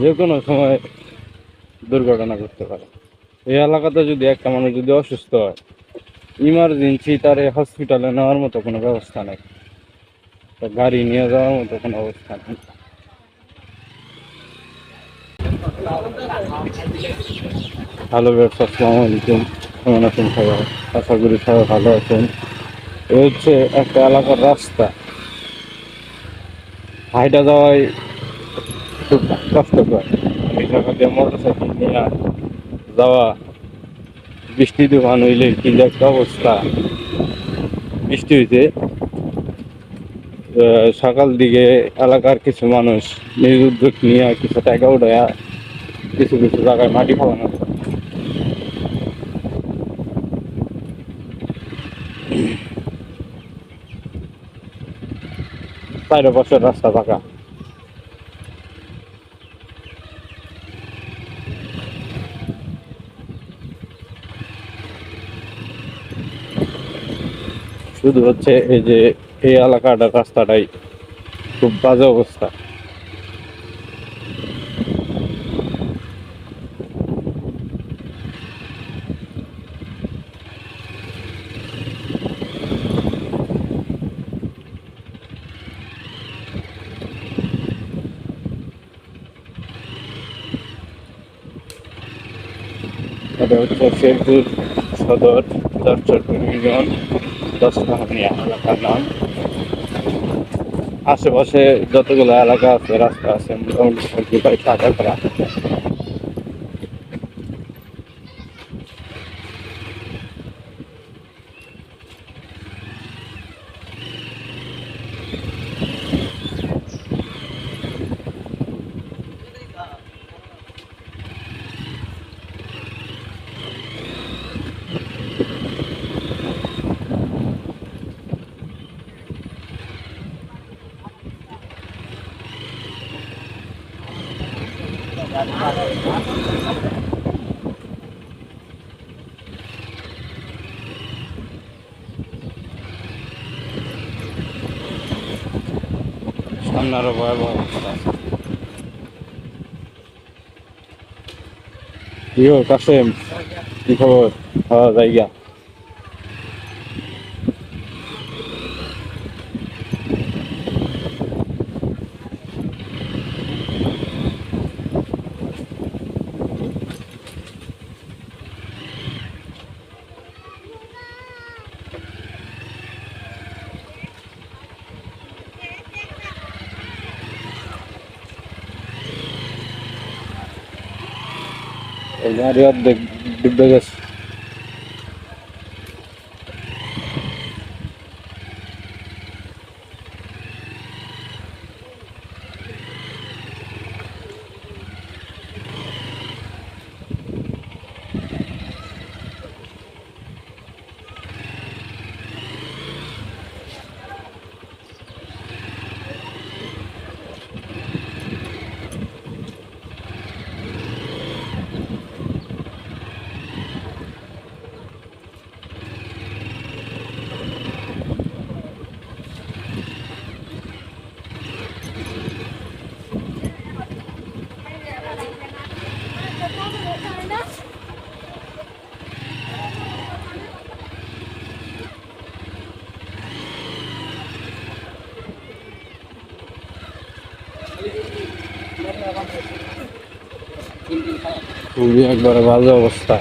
যে কোনো সময় দুর্ঘটনা ঘটতে পারে। এই এলাকাতে যদি একটা মানুষ যদি অসুস্থ হয় ইমার্জেন্সি তারে হসপিটালে নেওয়ার মতো কোনো ব্যবস্থা নেই। গাড়ি নিয়ে যাওয়ার মতো কোনো অবস্থা নেই। হ্যালো ব্যবসা, আসসালামু আলাইকুম। কেমন আছেন সবাই? আশা করি সবাই ভালো আছেন। এ হচ্ছে একটা এলাকার রাস্তা। হাইটা যাওয়াই খুব কষ্টকর। এই জায়গা দিয়ে মোটর সাইকেল নিয়ে যাওয়া, বৃষ্টি দোকান হইলে কি একটা অবস্থা। বৃষ্টি হইতে সকাল দিকে এলাকার কিছু মানুষ নিজ উদ্যোগ নিয়ে কিছু টাকা উঠায় কিছু কিছু জায়গায় মাটি খাওয়ানো চার পাশের রাস্তা ফাঁকা শুধু হচ্ছে এই যে এই এলাকাটার রাস্তাটাই খুব বাজে অবস্থা। এটা হচ্ছে শেরপুর সদর দর্শক ইউনিয়ন দশটাহানিয়া এলাকার নাম আশেপাশে যতগুলো এলাকা আছে রাস্তা আছে মোটামুটি সবগুলোই সামনে আরও ভয়াবহ অবস্থা। কি খবর? হওয়া জায়গা? এই গাড়ি অর্ধেক ডুবে খুবই একবারে বাজে অবস্থা।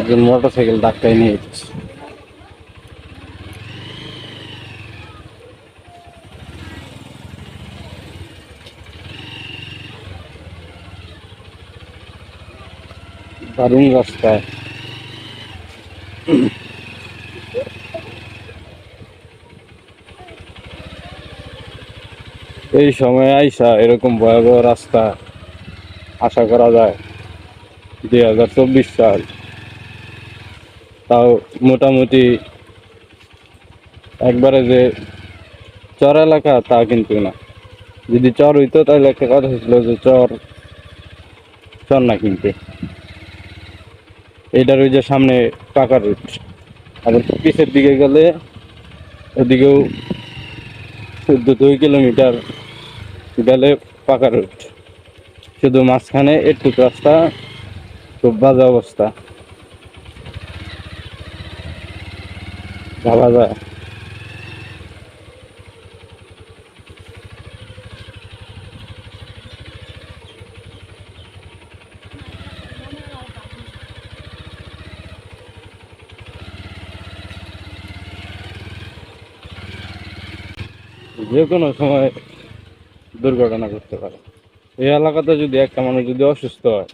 একজন মোটর সাইকেল ধাক্কায় নিয়ে যাচ্ছে। দারুণ রাস্তায়। এই সময় আইসা এরকম ভয়াবহ রাস্তা। আশা করা যায় দুই হাজার চব্বিশ সাল। তাও মোটামুটি একবারে যে চর এলাকা তা কিন্তু না। যদি চর হইতো তাহলে একটা কথা ছিল যে চর চর না কিন্তু। এইটার ওই যে সামনে পাকা রুট আবার পিছের দিকে গেলে ওদিকেও চোদ্দ দুই কিলোমিটার গেলে পাকা রোড। শুধু মাঝখানে একটু রাস্তা, খুব বাজে অবস্থা। ভাবা যায়। যে কোনো সময় দুর্ঘটনা ঘটতে পারে। এই এলাকাতে যদি একটা মানুষ যদি অসুস্থ হয়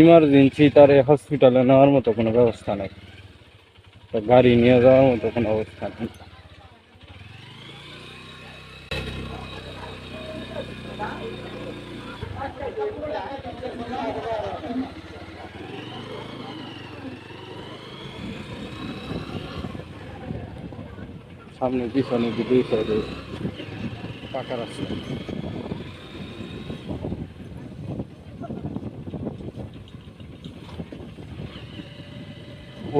ইমার্জেন্সি তার হসপিটালে নেওয়ার মতো কোনো ব্যবস্থা নেই। গাড়ি নিয়ে যাওয়ার মতো কোনো অবস্থা নেই। সামনে পিছনে দুই সাইডে পাকা রাস্তা।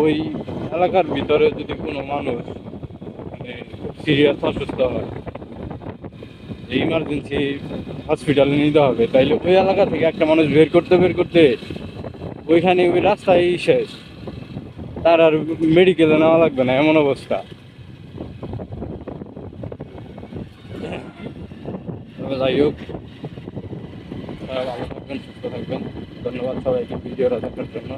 ওই এলাকার ভিতরে যদি কোনো মানুষ মানে সিরিয়াস অসুস্থ হয় ইমার্জেন্সি হসপিটালে নিতে হবে, তাইলে ওই এলাকা থেকে একটা মানুষ বের করতে বের করতে ওইখানে ওই রাস্তায় শেষ। তার আর মেডিকেলে নেওয়া লাগবে না, এমন অবস্থা। যাই হোক ভালো থাকবেন, সুস্থ থাকবেন। ধন্যবাদ সবাইকে ভিডিওটা দেখার জন্য।